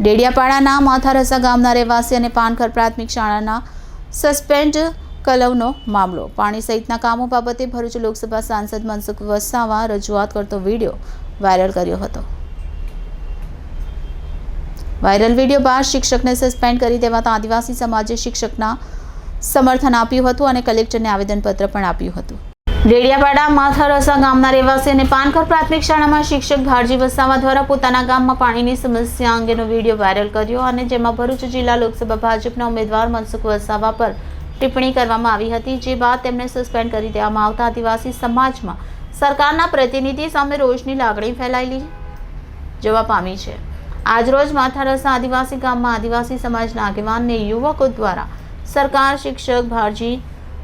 ડેડિયાપાડાના માથારસા ગામના રહેવાસી અને પાનખર પ્રાથમિક શાળાના સસ્પેન્ડ કલવનો મામલો. પાણી સહિતના કામો બાબતે ભરૂચ લોકસભા સાંસદ મનસુખ વસાવા રજૂઆત કરતો વીડિયો વાયરલ કર્યો હતો. વાયરલ વીડિયો બાદ શિક્ષકને સસ્પેન્ડ કરી દેવાતા આદિવાસી સમાજે શિક્ષકના સમર્થન આપ્યું હતું અને કલેક્ટરને આવેદનપત્ર પણ આપ્યું હતું. ડેડિયાપાડા માથારસા ગામના રહેવાસી અને પાનખર પ્રાથમિક શાળામાં શિક્ષક ભારજી વસાવા દ્વારા પોતાના ગામમાં પાણીની સમસ્યા અંગેનો વીડિયો વાયરલ કર્યો અને જેમાં ભરૂચ જિલ્લા લોકસભા ભાજપના ઉમેદવાર મનસુખ વસાવા પર ટિપ્પણી કરવામાં આવી હતી, જે બાદ તેમને સસ્પેન્ડ કરી દેવામાં આવતા આદિવાસી સમાજમાં સરકારના પ્રતિનિધિ સામે રોષની લાગણી ફેલાયેલી જોવા પામી છે. આજરોજ માથારસા આદિવાસી ગામમાં આદિવાસી સમાજના આગેવાનને યુવકો દ્વારા સરકાર શિક્ષક ભારજી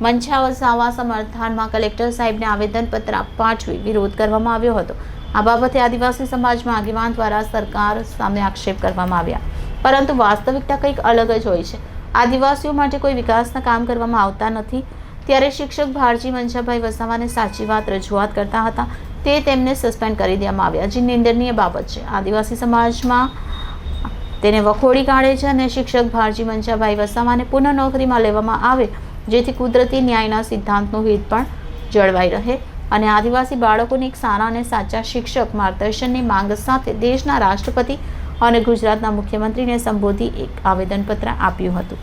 મંછા વસાવા સમર્થનમાં કલેક્ટર સાહેબને આવેદનપત્ર પાઠવી વિરોધ કરવામાં આવ્યો હતો. આ બાબતે આદિવાસી સમાજમાં આગેવાન દ્વારા સરકાર સામે આક્ષેપ કરવામાં આવ્યા. પરંતુ વાસ્તવિકતા કંઈક અલગ જ હોય છે. આદિવાસીઓ માટે કોઈ વિકાસના કામ કરવામાં આવતા નથી. ત્યારે શિક્ષક ભારજી મંછાભાઈ વસાવાને સાચી વાત રજૂઆત કરતા હતા. તે તેમને સસ્પેન્ડ કરી દેવામાં આવ્યા. જે નિંદનીય બાબત છે. આદિવાસી સમાજમાં તેને વખોડી કાઢે છે અને શિક્ષક ભારજી મંચાભાઈ વસાવાને પુનઃ નોકરીમાં લેવામાં આવે જેથી કુદરતી ન્યાયના સિદ્ધાંતનું હિત પણ જળવાઈ રહે. અને આદિવાસી બાળકોને એક સારા અને સાચા શિક્ષક માર્ગદર્શનની માંગ સાથે દેશના રાષ્ટ્રપતિ અને ગુજરાતના મુખ્યમંત્રીને સંબોધી એક આવેદનપત્ર આપ્યું હતું.